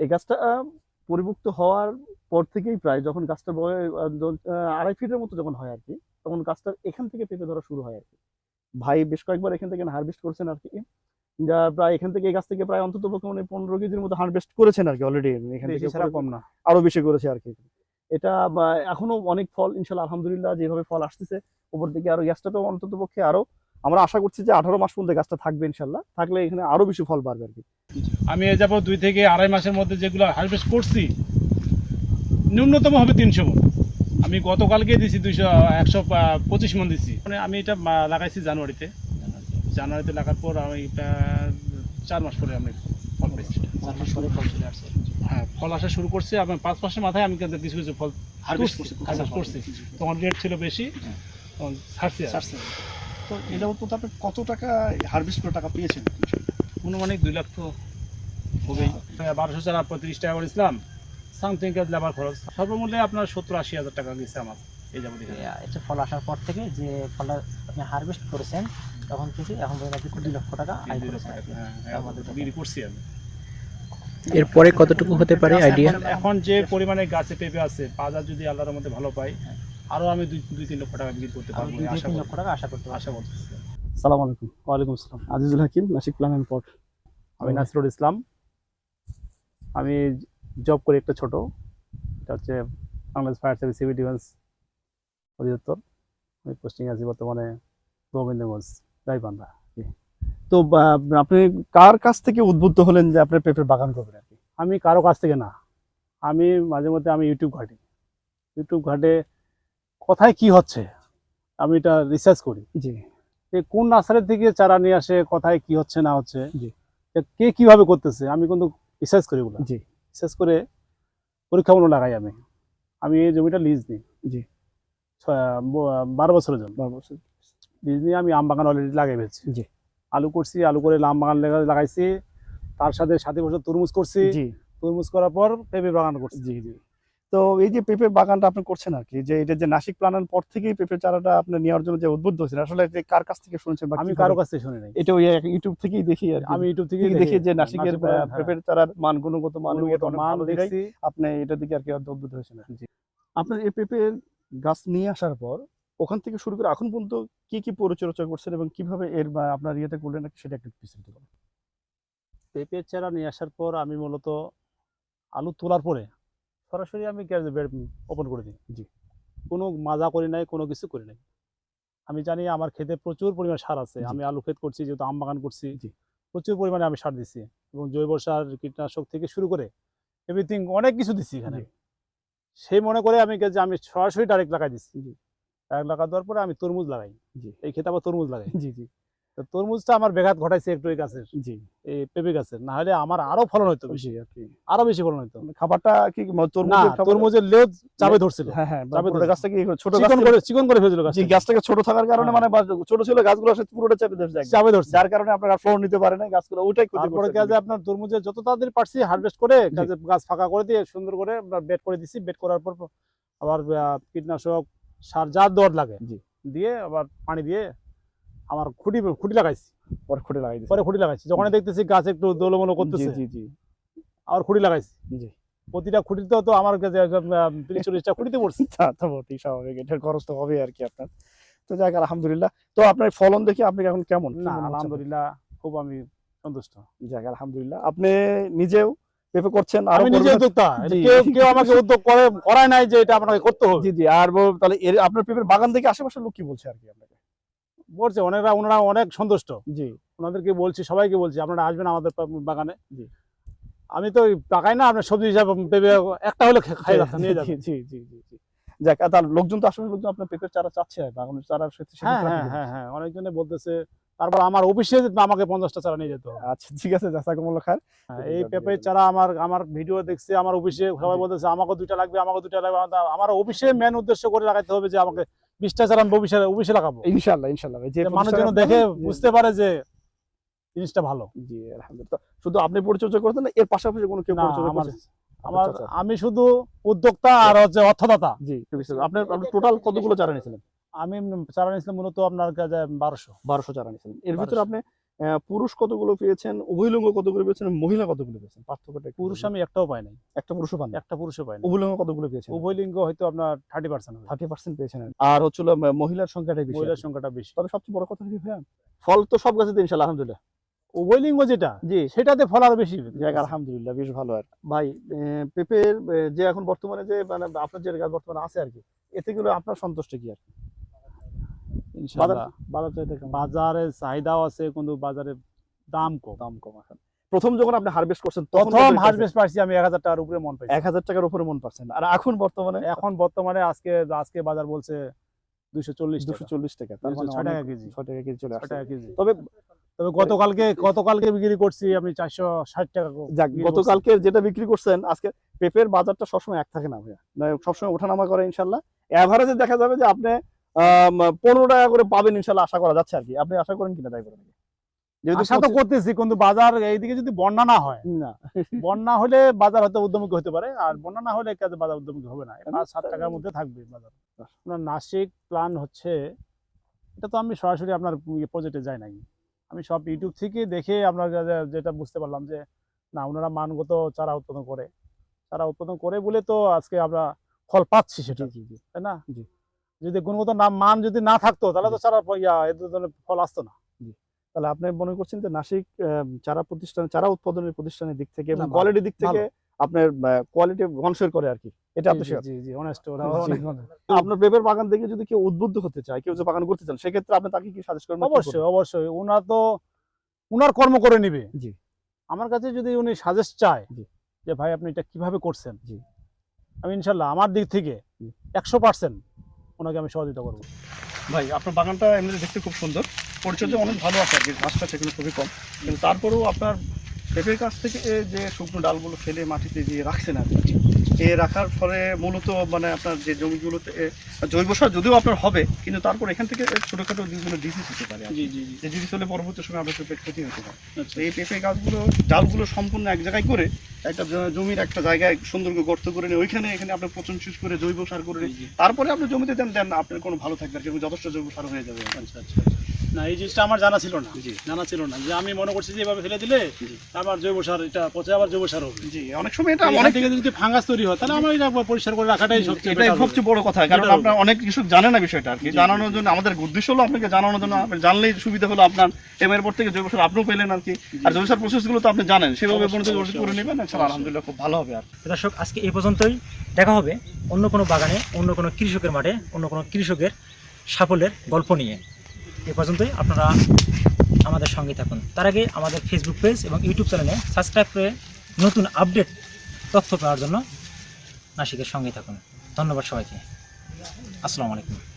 এই গাছটা আহ, পরিপুক্ত হওয়ার পর থেকেই প্রায় যখন গাছটা বয় আড়াই ফিটের মতো যখন হয় আর কি তখন গাছটার এখান থেকে পেঁপে ধরা শুরু হয় আর কি ভাই বেশ কয়েকবার এখান থেকে হারভেস্ট করছেন আর কি যা প্রায় এখান থেকে এই গাছ থেকে প্রায় অন্তত পক্ষে মানে পনেরো কেজির মতো হারভেস্ট করেছেন আর কি অলরেডি এখান থেকে কম না। আরও বেশি করেছে আর কি এটা এখনও অনেক ফল ইনশাল্লাহ আলহামদুলিল্লাহ যেভাবে ফল আসতেছে উপর দিকে আরও গাছটা তো অন্তত পক্ষে আরও আমরা আশা করছি যে আঠারো মাস পর্যন্ত গাছটা থাকবে ইনশাল্লাহ। থাকলে এখানে আরও বেশি ফল বাড়বে আর কি। আমি এ যাব দুই থেকে আড়াই মাসের মধ্যে যেগুলো হারভেস্ট করছি ন্যূনতম হবে তিনশো মন। আমি গতকালকে দিছি দুইশো একশো পঁচিশ মন দিছি। মানে আমি এটা লাগাইছি জানুয়ারিতে। জানুয়ারিতে লাগার পর আমি চার মাস পরে আমি ফল পেয়েছি। হ্যাঁ ফল আসা শুরু করছে। আমি পাঁচ মাসের মাথায় আমি কিন্তু কিছু কিছু ফল হারভেস্ট করছি, তখন রেট ছিল বেশি হ্যাঁ। তখন ছাড়ছি। ছাড়ছে। তো এটা তো আপনি কত টাকা হারভেস্ট করে টাকা পেয়েছেন? অনুমানিক দুই লাখ তো হবেই বারোশো চারা পঁয়ত্রিশ টাকা করে ইসলাম সামথিং লেবার খরচ। সর্বমূল্যে আপনার সত্তর আশি হাজার টাকা গেছে আমার এই যাব দেখে এটা ফল আসার পর থেকে যে ফলটা আপনি হারভেস্ট করেছেন তখন থেকে এখন পর্যন্ত আপনি দুই লক্ষ টাকা আয় করেছেন। হ্যাঁ, হ্যাঁ, আমাদের বিক্রি করছি আমি। এরপরে কতটুকু হতে পারে আইডিয়া? এখন- এখন যে পরিমাণে গাছে পেঁপে আছে বাজার যদি আল্লাহর মধ্যে ভালো পাই আরও আমি দুই দুই তিন লক্ষ টাকা বিক্রি করতে পারব দুই তিন লক্ষ টাকা আশা করতে আশা করতেছি সালাম আলাইকুম। ওয়ালাইকুম আসসালাম। আজিজুল হাকিম নাসিক প্ল্যান অ্যান্ড পট। আমি নাসরুল ইসলাম। আমি জব করি একটা ছোট। এটা হচ্ছে Bangladesh fire service civil defence অধিদপ্তর। আমি পোস্টিং আছি বর্তমানে গোবিন্দগঞ্জ গাইবান্ধা তো আপনি কার কাছ থেকে উদ্বুদ্ধ হলেন যে আপনি পেঁপের বাগান করবেন আর কি? আমি কারও কাছ থেকে না। আমি মাঝে মধ্যে আমি ইউটিউব ঘাঁটি। ইউটিউব ঘাটে কোথায় কি হচ্ছে? আমি এটা রিসার্চ করি। জি। কোন নার্সারি থেকে চারা নিয়ে আসে কোথায় কি হচ্ছে না হচ্ছে? জি। কে কীভাবে করতেছে আমি কিন্তু রিসার্চ করি ওগুলো। জি। রিসার্চ করে পরীক্ষামূলক লাগাই আমি। আমি এই জমিটা লিজ নিই। জি। বারো বছরের জন্য। বারো বছর। লিজ নিয়ে আমি আম বাগান অলরেডি লাগাই ফেলছি। জি। আলু করছি আলু করে আম বাগান লাগাইছি। তার সাথে সাথে বছর তরমুজ করছি। জি। তরমুজ করার পর পেঁপে বাগান করছি। জি জি। তো এই যে পেঁপের বাগানটা আপনি করছেন আর কি যে এটা যে নাসিক প্লানের পর থেকেই পেঁপের চারাটা আপনি নেওয়ার জন্য যে উদ্বুদ্ধ হয়েছেন আসলে কার কাছ থেকে শুনছেন আমি কারও কাছ থেকে শুনি নাই। এটা ওই ইউটিউব থেকেই দেখি আর আমি ইউটিউব থেকে দেখি যে নাসিকের হ্যাঁ। পেঁপের চারার মান গুণগত মান মান দেখছি। আপনি এটা দিকে আর কি উদ্বুদ্ধ হয়েছেন আপনার এই পেঁপের গাছ নিয়ে আসার পর ওখান থেকে শুরু করে এখন পর্যন্ত কি কি পরিচর্যা করছেন এবং কীভাবে এর আপনার ইয়েতে করলেন সেটা একটু বিস্তারিত বলুন। পেঁপের চারা নিয়ে আসার পর আমি মূলত আলু তোলার পরে সরাসরি আমি গ্যারেজে বেড ওপেন করে দিই। জি। কোনো মাজা করি নাই কোনো কিছু করি নাই। আমি জানি আমার ক্ষেতে প্রচুর পরিমাণ সার আছে। আমি আলু ক্ষেত করছি যেহেতু আম বাগান করছি। জি। প্রচুর পরিমাণে আমি সার দিচ্ছি এবং জৈব সার কীটনাশক থেকে শুরু করে এভরিথিং অনেক কিছু দিচ্ছি এখানে। সেই মনে করে আমি যে আমি সরাসরি ডাইরেক্ট লাগাই দিচ্ছি জি। ডাইরেক্ট লাগা দেওয়ার পরে আমি তরমুজ লাগাই। জি। এই ক্ষেতে আবার তরমুজ লাগাই। জি জি। তো তরমুজটা আমার ব্যাঘাত ঘটাইছে একটু এই গাছের। জি। এই পেঁপে গাছের। না হলে আমার আরও ফলন হতো বেশি। আর কি আরও বেশি ফলন হতো মানে খাবারটা কি না তরমুজের লেজ চাপে ধরছিল। হ্যাঁ হ্যাঁ চাপে ছোট চিকন করে চিকন করে ফেলছিল জি গাছটাকে ছোট থাকার কারণে হ্যাঁ। মানে ছোট ছিল গাছগুলো পুরোটা চাপে ধরছে চাপে ধরছে। যার কারণে আপনার ফ্লোর নিতে পারে না গাছগুলো ওটাই ক্ষতি করছে কাজে আপনার তরমুজের যত তাড়াতাড়ি পারছি হারভেস্ট করে গাছ ফাঁকা করে দিয়ে সুন্দর করে বেড করে দিছি। বেড করার পর আবার কীটনাশক সার যা দর লাগে জি। দিয়ে আবার পানি দিয়ে আমার খুঁটি খুঁটি লাগাইছি। পরে খুঁটে লাগাই পরে খুঁটি লাগাইছি। যখন দেখতেছি গাছ একটু দোলমলো করতেছে জি জি। আবার খুঁটি লাগাইছি। জি। প্রতিটা খুঁটিতে তো আমার কাছে তিরিশ চল্লিশটা খুঁটিতে পড়ছে। তা তো বটেই স্বাভাবিক এটার খরচ তো হবে আর কি আপনার। তো যাক আলহামদুলিল্লাহ। তো আপনার ফলন দেখে আপনি এখন কেমন? না? আলহামদুলিল্লাহ খুব আমি সন্তুষ্ট। যাক আলহামদুলিল্লাহ। আপনি নিজেও পেপে করছেন আর আমি নিজে উদ্যোক্তা। কেউ কেউ আমাকে উদ্যোগ করে করায় নাই যে এটা আপনাকে করতে হবে। জি জি। আর তাহলে আপনার পেপের বাগান থেকে আশেপাশের লোক কি বলছে আর কি আপনাকে? বলছে অনেকরা ওনারা অনেক সন্তুষ্ট। জি। ওনাদেরকে বলছি সবাইকে বলছি আপনারা আসবেন আমাদের বাগানে। জি। আমি তো পাকাই না আপনার সবজি হিসাবে পেঁপে একটা হলে খাই নিয়ে যাবেন। জি জি জি জি। যাক তার লোকজন তো আসলে লোকজন আপনার পেপের চারা চাচ্ছে বাগানের চারা হ্যাঁ হ্যাঁ হ্যাঁ হ্যাঁ অনেকজনে বলতেছে তারপর আমার অফিসে আমাকে পঞ্চাশটা চারা নিয়ে যেতে হবে। আচ্ছা ঠিক আছে খান। হ্যাঁ, এই পেঁপের চারা আমার আমার ভিডিও দেখছে আমার অফিসে সবাই বলতেছে আমাকে দুইটা লাগবে আমাকে দুইটা লাগবে। আমার- আমার অফিসে মেন উদ্দেশ্য করে লাগাইতে হবে যে আমাকে বিশটা চারা আমি অফিসে লাগাবো। ইনশাল্লাহ ইনশাল্লাহ যে মানুষ যেন দেখে বুঝতে পারে যে জিনিসটা ভালো। জি আলহামদুলিল্লাহ। শুধু আপনি পরিচর্যা করতেন এর পাশাপাশি কোনো কেউ পরিচর্যা আমার করছে? আমার আচ্ছা, আচ্ছা। আমি শুধু উদ্যোক্তা আর হচ্ছে অর্থদাতা। জি আপনার আপনি টোটাল কতগুলো চারা নিয়েছিলেন? আমি চারা নিয়েছিলাম মূলত আপনার কাছে বারোশো। বারোশো চারা নিয়েছিলেন। এর ভিতরে আপনি পুরুষ কতগুলো পেয়েছেন? উভয়লিঙ্গ কতগুলো পেয়েছেন? মহিলা কতগুলো পেয়েছেন? পার্থক্যটা পুরুষ আমি একটাও পাই নাই। একটা পুরুষও পান একটা পুরুষও পাই উভয়লিঙ্গ কতগুলো পেয়েছেন? উভয় লিঙ্গ হয়তো আপনার থার্টি পার্সেন্ট থার্টি পার্সেন্ট পেয়েছেন। আর হচ্ছিল মহিলার সংখ্যাটাই বেশি মহিলার সংখ্যাটা বেশি। তবে সবচেয়ে বড় কথা কি ভাইয়া? ফল তো সব গাছে ইনশাল্লাহ আলহামদুলিল্লাহ। উভয় লিঙ্গ যেটা জি। সেটাতে ফল আরও বেশি আলহামদুলিল্লাহ বেশ ভালো। আর ভাই পেঁপের যে এখন বর্তমানে যে মানে আপনার যে বর্তমানে আছে আর কি এতে গুলো আপনার সন্তুষ্ট কি আর? বাজার চাহিদাও আছে কিন্তু বাজারে দাম কম। দাম কম এখন। প্রথম যখন আপনি হারভেস্ট করছেন প্রথম হারভেস্ট পাইছি আমি এক হাজার টাকার উপরে মন পাইছি। এক হাজার টাকার উপরে মন পাচ্ছেন আর এখন বর্তমানে? এখন বর্তমানে আজকে আজকে বাজার বলছে দুইশো চল্লিশ দুশো চল্লিশ টাকা তার মানে ছয় টাকা কেজি। ছয় টাকা কেজি চলে আসছে টাকা কেজি। তবে তবে গতকালকে গতকালকে বিক্রি করছি আমি চারশো ষাট টাকা যাক গতকালকে যেটা বিক্রি করছেন আজকে পেঁপের বাজারটা সবসময় এক থাকে না ভাইয়া। মানে সবসময় ওঠানামা করে ইনশাল্লাহ। এভারেজে দেখা যাবে যে আপনি পনেরো টাকা করে পাবেন ইনশাল্লাহ আশা করা যাচ্ছে আর কি আপনি আশা করেন কিনা তাই করেন যেহেতু আশা তো করতেছি কিন্তু বাজার এইদিকে যদি বন্যা না হয় না। বন্যা হলে বাজার হয়তো উদ্যমী হতে পারে আর বন্যা না হলে কাজে বাজার উদ্যমী হবে না। পাঁচ সাত টাকার মধ্যে থাকবে বাজার। আপনার নাসিক প্ল্যান হচ্ছে এটা তো আমি সরাসরি আপনার প্রজেক্টে যাই নাই। আমি সব ইউটিউব থেকে দেখে আপনার যেটা বুঝতে পারলাম যে না ওনারা মানগত চারা উৎপাদন করে। চারা উৎপাদন করে বলে তো আজকে আমরা ফল পাচ্ছি সেটা। তাই না? জি। যদি গুণগত নাম মান যদি না থাকতো তাহলে তো চারা ইয়া এ ধরনের ফল আসতো না। তাহলে আপনি মনে করছেন যে নাসিক চারা প্রতিষ্ঠান চারা উৎপাদনের প্রতিষ্ঠানের দিক থেকে এবং কোয়ালিটির দিক থেকে আপনার কোয়ালিটি করে আর কি। এটা আপনি জি, জি জি অনেস্ট ওরা আপনার পেঁপের বাগান দেখে যদি কেউ উদ্বুদ্ধ হতে চায় কেউ যে বাগান করতে চান সেক্ষেত্রে আপনি তাকে কি সাজেস্ট করবেন? অবশ্যই অবশ্যই। তো ওনার কর্ম করে নিবে। জি। আমার কাছে যদি উনি সাজেস্ট চায় যে ভাই আপনি এটা কীভাবে করছেন? জি। আমি ইনশাল্লাহ আমার দিক থেকে একশো পার্সেন্ট ওনাকে আমি সহযোগিতা করব। ভাই, আপনার বাগানটা এমনি দেখতে খুব সুন্দর। পরিচর্যা অনেক ভালো আছে আর কি ঘাসটা সেগুলো খুবই কম। কিন্তু তারপরেও আপনার পেঁপের কাছ থেকে যে শুকনো ডালগুলো ফেলে মাটিতে দিয়ে রাখছেন আর কি। এ রাখার ফলে মূলত মানে আপনার যে জমিগুলোতে জৈব সার যদিও আপনার হবে কিন্তু তারপর এখান থেকে ছোটখাটো যেগুলো ডিজিজ হতে পারে জি জি জি। যে ডিজিজ হলে পরবর্তী সময় আপনার পেঁপের ক্ষতি হতে পারে। এই পেঁপে গাছগুলো ডালগুলো সম্পূর্ণ এক জায়গায় করে একটা জমির একটা জায়গায় সুন্দর করে গর্ত করে নিয়ে ওইখানে এখানে আপনি পচন সুচ করে জৈব সার করে তারপরে আপনি জমিতে দেন দেন আপনার কোনো ভালো থাকবে আর কি, যথেষ্ট জৈব সার হয়ে যাবে। আচ্ছা আচ্ছা। না এই জিনিসটা আমার জানা ছিল না। জানা ছিল না যে আমি মনে করছি যে এভাবে ফেলে দিলে আমার জৈব সার এটা পচে আবার জৈব সার হবে। জি অনেক সময় এটা অনেক থেকে যদি ফাঙ্গাস তৈরি হয় তাহলে আমার এটা পরিষ্কার করে রাখাটাই সবচেয়ে এটাই সবচেয়ে বড় কথা কারণ আপনার অনেক কিছু জানে না বিষয়টা আর কি। জানানোর জন্য আমাদের উদ্দেশ্য হলো আপনাকে জানানোর জন্য আপনি জানলেই সুবিধা হলো আপনার এবং এরপর থেকে জৈব সার আপনিও পেলেন আর কি। আর জৈব সার প্রসেসগুলো তো আপনি জানেন সেভাবে জৈব করে নেবেন আলহামদুলিল্লাহ খুব ভালো হবে আর দর্শক আজকে এই পর্যন্তই। দেখা হবে অন্য কোনো বাগানে অন্য কোনো কৃষকের মাঠে অন্য কোনো কৃষকের সাফল্যের গল্প নিয়ে। এ পর্যন্তই। আপনারা আমাদের সঙ্গে থাকুন। তার আগে আমাদের ফেসবুক পেজ এবং ইউটিউব চ্যানেলে সাবস্ক্রাইব করে নতুন আপডেট তথ্য পাওয়ার জন্য নাসিকের সঙ্গে থাকুন। ধন্যবাদ সবাইকে। আসসালামু আলাইকুম।